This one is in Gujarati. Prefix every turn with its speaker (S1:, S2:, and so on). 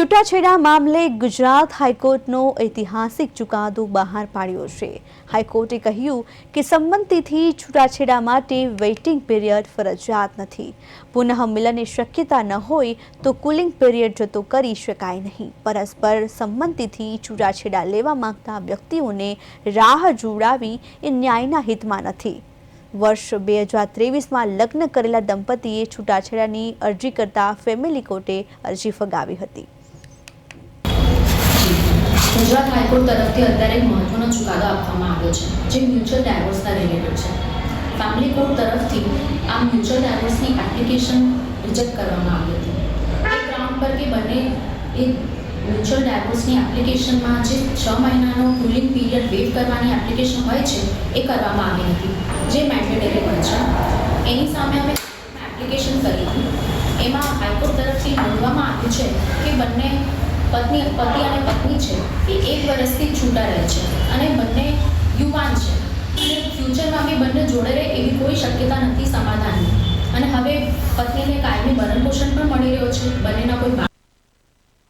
S1: છૂટાછેડા મામલે ગુજરાત હાઈકોર્ટનો ઐતિહાસિક ચુકાદો બહાર પાડ્યો છે. હાઈકોર્ટે કહ્યું કે સંમતિથી છૂટાછેડા માટે વેઇટિંગ પીરિયડ ફરજિયાત નથી. પુનઃ મિલનની શક્યતા ન હોય તો કુલિંગ પિરિયડ જતો કરી શકાય નહીં. પરસ્પર સંમતિથી છૂટાછેડા લેવા માંગતા વ્યક્તિઓને રાહ જોડાવી એ ન્યાયના હિતમાં નથી. વર્ષ બે હજાર ત્રેવીસમાં લગ્ન કરેલા દંપતીએ છૂટાછેડાની અરજી કરતા ફેમિલી કોર્ટે અરજી ફગાવી હતી.
S2: ગુજરાત હાઈકોર્ટ તરફથી અત્યારે એક મહત્વનો ચુકાદો આપવામાં આવ્યો છે, જે મ્યુચ્યુઅલ ડાયવોર્સના રિલેટેડ છે. ફેમિલી કોર્ટ તરફથી આ મ્યુચ્યુઅલ ડાયવોર્સની એપ્લિકેશન રિજેક્ટ કરવામાં આવી હતી. એ ગ્રાઉન્ડ પર કે બંને એ મ્યુચ્યુઅલ ડાયવોર્સની એપ્લિકેશનમાં જે છ મહિનાનો કુલિંગ પીરિયડ વેઇટ કરવાની એપ્લિકેશન હોય છે, એ કરવામાં આવી હતી, જે મેન્ડેટરી હોય છે. એની સામે અમે એપ્લિકેશન કરી હતી. એમાં હાઈકોર્ટ તરફથી નોંધવામાં આવ્યું છે કે બંને પત્ની, પતિ અને પત્ની છે, એ એક વર્ષથી છૂટા રહે છે અને બંને યુવાન છે. અને ફ્યુચરમાં બી બંને જોડે રહે એવી કોઈ શક્યતા નથી, સમાધાનની. અને હવે પત્નીને કાયમી ભરણ પોષણ પણ મળી રહ્યો છે, બંનેના કોઈ